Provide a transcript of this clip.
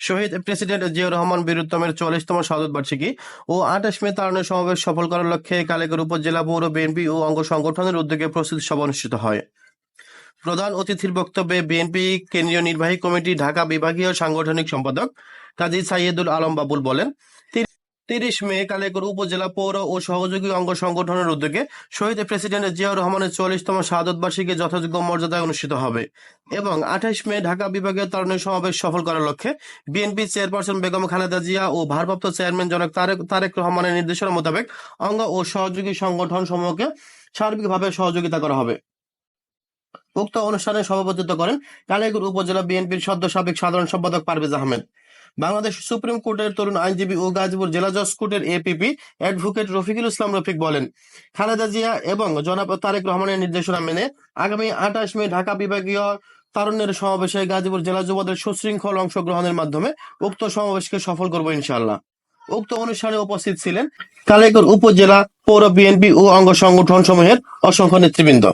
শহীদ president Ziaur Rahman বীরুত্তমের চল্লিশতম শাহাদত বার্ষিকী ও আঠাশ মে তারণের সমাবেশ সফল করার লক্ষ্যে কালেগর উপজেলা পৌর বিএনপি ও অঙ্গ সংগঠনের উদ্যোগে প্রস্তুতি সভা অনুষ্ঠিত হয়। প্রধান অতিথির বক্তব্যে বিএনপি কেন্দ্রীয় নির্বাহী কমিটি, ঢাকা বিভাগীয় সাংগঠনিক সম্পাদক কাজী সাইয়েদুল আলম বাবুল বলেন তিরিশ মে কালেকর উপজেলা পৌর ও সহযোগী অঙ্গ সংগঠনের উদ্যোগে শহীদ প্রেসিডেন্ট জিয়াউর রহমানের চল্লিশতম শাহাদত বার্ষিকী যথাযোগ্য মর্যাদায় অনুষ্ঠিত হবে এবং আঠাইশ মে ঢাকা বিভাগীয় তারুণী সমাবেশ সফল করার লক্ষ্যে বিএনপি চেয়ারপারসন বেগম খালেদা জিয়া ও ভারপ্রাপ্ত চেয়ারম্যান জনক তারেক তারেক রহমানের নির্দেশনা মোতাবেক অঙ্গ ও সহযোগী সংগঠন সমূহকে সার্বিকভাবে সহযোগিতা করা হবে। উক্ত অনুষ্ঠানে সভাপতিত্ব করেন কালেগুর উপজেলা বিএনপির সদ্য সাবেক সাধারণ সম্পাদক পারভেজ আহমেদ। বাংলাদেশ সুপ্রিম কোর্টের তরুণ আইনজীবী ও গাজীপুর জেলা জজ কোর্টের এপিপি অ্যাডভোকেট রফিকুল ইসলাম রফিক বলেন, খালেদা জিয়া এবং জনাব তারেক রহমানের নির্দেশনা মেনে আগামী আঠাশ মে ঢাকা বিভাগীয় তারুণ্যের সমাবেশে গাজীপুর জেলা যুবদের সুশৃঙ্খল অংশগ্রহণের মাধ্যমে উক্ত সমাবেশকে সফল করব ইনশাল্লাহ উক্ত অনুষ্ঠানে উপস্থিত ছিলেন কালেগর উপজেলা পৌর বিএনপি ও অঙ্গ সংগঠন সমূহের অসংখ্য নেতৃবৃন্দ।